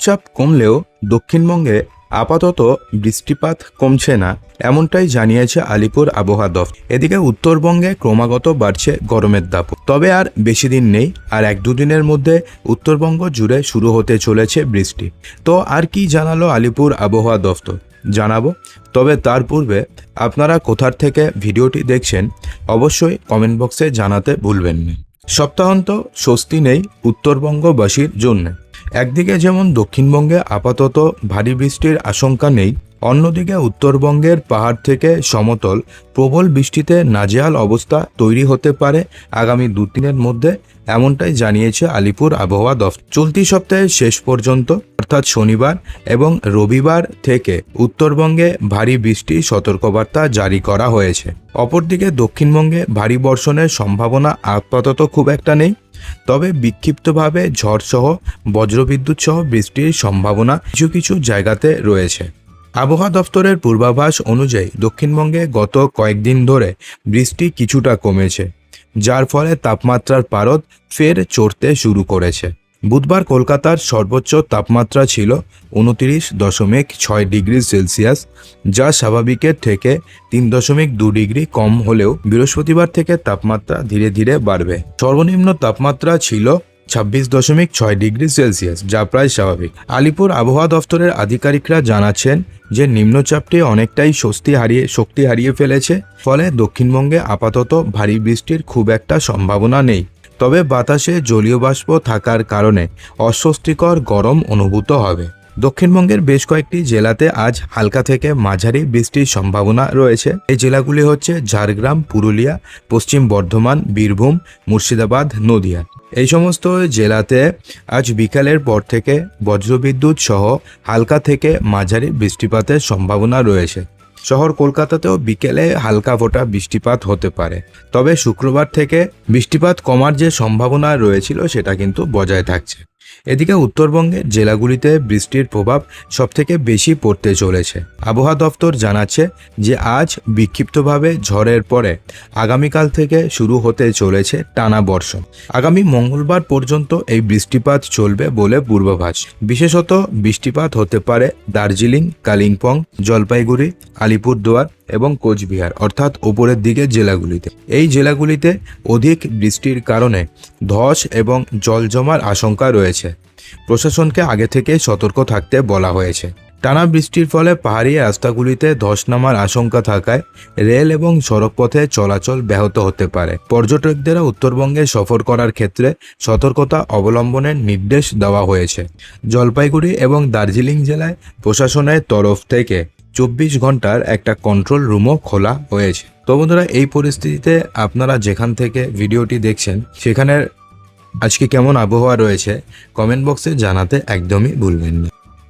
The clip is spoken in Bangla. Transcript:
চাপ কমলেও দক্ষিণবঙ্গে আপাতত বৃষ্টিপাত কমছে না, এমনটাই জানিয়েছে আলিপুর আবহাওয়া দফতর। এদিকে উত্তরবঙ্গে ক্রমাগত বাড়ছে গরমের দাপ। তবে আর বেশি দিন নেই, আর এক দুদিনের মধ্যে উত্তরবঙ্গ জুড়ে শুরু হতে চলেছে বৃষ্টি। তো আর কি জানালো আলিপুর আবহাওয়া দফতর? জানাব। তবে তার পূর্বে আপনারা কোথার থেকে ভিডিওটি দেখছেন, অবশ্যই কমেন্ট বক্সে জানাতে ভুলবেন না। সপ্তাহান্ত স্বস্তি নেই উত্তরবঙ্গবাসীর জন্য। একদিকে যেমন দক্ষিণবঙ্গে আপাতত ভারী বৃষ্টির আশঙ্কা নেই, অন্যদিকে উত্তরবঙ্গের পাহাড় থেকে সমতল, প্রবল বৃষ্টিতে নাজেহাল অবস্থা তৈরি হতে পারে আগামী দু তিনের মধ্যে, এমনটাই জানিয়েছে আলিপুর আবহাওয়া দফতর। চলতি সপ্তাহের শেষ পর্যন্ত, অর্থাৎ শনিবার এবং রবিবার থেকে উত্তরবঙ্গে ভারী বৃষ্টি সতর্কবার্তা জারি করা হয়েছে। অপরদিকে দক্ষিণবঙ্গে ভারী বর্ষণের সম্ভাবনা আপাতত খুব একটা নেই তবে বিক্ষিপ্তভাবে ঝড়সহ, বজ্রবিদ্যুৎ সহ বৃষ্টির সম্ভাবনা কিছু কিছু জায়গাতে রয়েছে। আবহাওয়া দফতরের পূর্বাভাস অনুযায়ী দক্ষিণবঙ্গে গত কয়েকদিন ধরে বৃষ্টি কিছুটা কমেছে, যার ফলে তাপমাত্রার পারদ ফের চড়তে শুরু করেছে। বুধবার কলকাতার সর্বোচ্চ তাপমাত্রা ছিল উনতিরিশ দশমিক ছয় ডিগ্রি সেলসিয়াস, যা স্বাভাবিকের থেকে তিন দশমিক দু ডিগ্রি কম হলেও বৃহস্পতিবার থেকে তাপমাত্রা ধীরে ধীরে বাড়বে। সর্বনিম্ন তাপমাত্রা ছিল ছাব্বিশ দশমিক ছয় ডিগ্রি সেলসিয়াস, যা প্রায় স্বাভাবিক। আলিপুর আবহাওয়া দফতরের আধিকারিকরা জানাচ্ছেন যে নিম্নচাপটি অনেকটাই স্বস্তি হারিয়ে, শক্তি হারিয়ে ফেলেছে, ফলে দক্ষিণবঙ্গে আপাতত ভারী বৃষ্টির খুব একটা সম্ভাবনা নেই। তবে বাতাসে জলীয় বাষ্প থাকার কারণে অস্বস্তিকর গরম অনুভূত হবে। দক্ষিণবঙ্গের বেশ কয়েকটি জেলাতে আজ হালকা থেকে মাঝারি বৃষ্টির সম্ভাবনা রয়েছে। এই জেলাগুলি হচ্ছে ঝাড়গ্রাম, পুরুলিয়া, পশ্চিম বর্ধমান, বীরভূম, মুর্শিদাবাদ, নদিয়া। এই সমস্ত জেলাতে আজ বিকালের পর থেকে বজ্রবিদ্যুৎ সহ হালকা থেকে মাঝারি বৃষ্টিপাতের সম্ভাবনা রয়েছে। শহর কলকাতাতেও বিকেলে হালকা ফোটা বৃষ্টিপাত হতে পারে। তবে শুক্রবার থেকে বৃষ্টিপাত কমার যে সম্ভাবনা রয়েছিল, সেটা কিন্তু বজায় থাকছে। এদিকে উত্তরবঙ্গের জেলাগুলিতে বৃষ্টির প্রভাব সবথেকে বেশি পড়তে চলেছে। আবহাওয়া দফতর জানাচ্ছে যে আজ বিক্ষিপ্তভাবে ঝড়ের পরে আগামীকাল থেকে শুরু হতে চলেছে টানা বর্ষণ। আগামী মঙ্গলবার পর্যন্ত এই বৃষ্টিপাত চলবে বলে পূর্বাভাস। বিশেষত বৃষ্টিপাত হতে পারে দার্জিলিং, কালিম্পং, জলপাইগুড়ি, আলিপুরদুয়ার এবং কোচবিহার, অর্থাৎ ওপরের দিকের জেলাগুলিতে। এই জেলাগুলিতে অধিক বৃষ্টির কারণে ধস এবং জল জমার আশঙ্কা রয়েছে। প্রশাসনকে আগে থেকে সতর্ক থাকতে বলা হয়েছে। টানা বৃষ্টির ফলে পাহাড়ি রাস্তাগুলিতে ধস নামার আশঙ্কা থাকায় রেল এবং সড়কপথে চলাচল ব্যাহত হতে পারে। পর্যটকদের উত্তরবঙ্গে সফর করার ক্ষেত্রে সতর্কতা অবলম্বনের নির্দেশ দেওয়া হয়েছে। জলপাইগুড়ি এবং দার্জিলিং জেলায় প্রশাসনের তরফ থেকে চব্বিশ ঘণ্টার একটা কন্ট্রোল রুমও খোলা হয়েছে। তো বন্ধুরা, এই পরিস্থিতিতে আপনারা যেখান থেকে ভিডিওটি দেখছেন, সেখানের আজকে কেমন আবহাওয়া রয়েছে কমেন্ট বক্সে জানাতে একদমই ভুলবেন না।